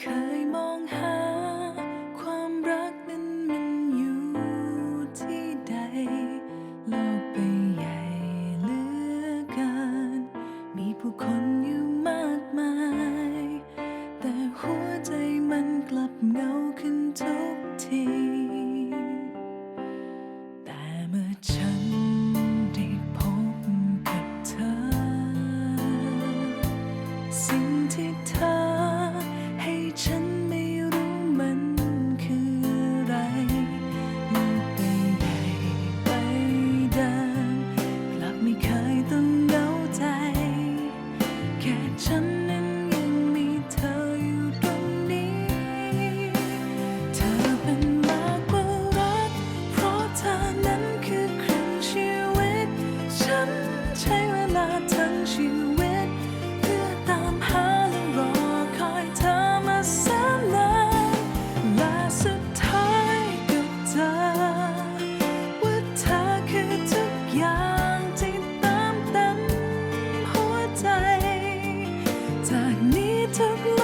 เคยมองหา ความรักนั้นมันอยู่ที่ใด โลกไปใหญ่เหลือกินมีผู้คน See จากนี้ทุก